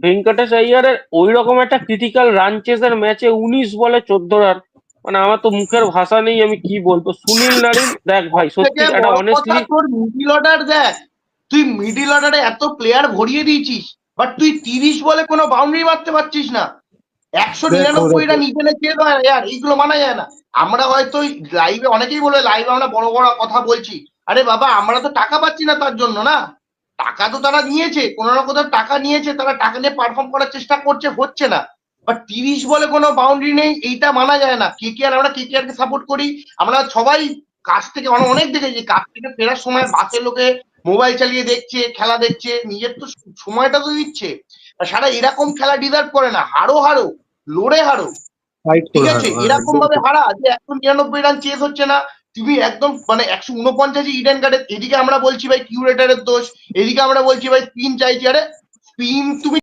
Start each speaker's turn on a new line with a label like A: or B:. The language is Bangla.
A: ভেঙ্কটেশ আইয়ারের ওই রকম একটা ক্রিটিক্যাল রান চেসের ম্যাচে উনিশ বলে চোদ্দ রান মানে আমার তো মুখের ভাষা নেই আমি কি বলব? সুনীল নারিন দেখ ভাই সত্যি একটা অনেস্টলি
B: তোর মিডিল অর্ডার দেখ। তুই মিডিল অর্ডারে এত প্লেয়ার ভরিয়ে দিয়েছিস বাট তুই তিরিশ বলে কোনো বাউন্ডারি মারতে পারছিস না। একশো নিরানব্বইটা। নিচে চেয়ে দেয় ইয়ার এইগুলো মানা যায় না। আমরা হয়তো লাইভে অনেকেই বলে লাইভে আমরা বড় বড় কথা বলছি। আরে বাবা আমরা তো টাকা পাচ্ছি না তার জন্য না? টাকা তো তারা নিয়েছে কোনো না কোথাও টাকা নিয়েছে তারা টাকা নিয়ে পারফর্ম করার চেষ্টা করছে হচ্ছে না। বাট তিরিশ বলে কোনো বাউন্ডারি নেই এইটা মানা যায় না। কে কে আর আমরা কে কে কে সাপোর্ট করি? আমরা সবাই কাজ থেকে অনেক দেখেছি কাজ থেকে ফেরার সময় বাসে লোকে মোবাইল চালিয়ে দেখছে খেলা দেখছে নিজের তো সময়টা তো দিচ্ছে। আর সারা এরকম খেলা ডিজার্ভ করে না হারো হারো লড়ে হারো। ঠিক আছে?
C: হ্যাঁ,
B: এরকম ভাবে হারা যে একশো নিরানব্বই রান চেস হচ্ছে না। তুমি একদম মানে একশো উনপঞ্চাশে ইডেন গার্ডের এদিকে আমরা বলছি ভাই কিউরেটারের দোষ, এদিকে আমরা বলছি ভাই স্পিন চাইছি। আরে স্পিন তুমি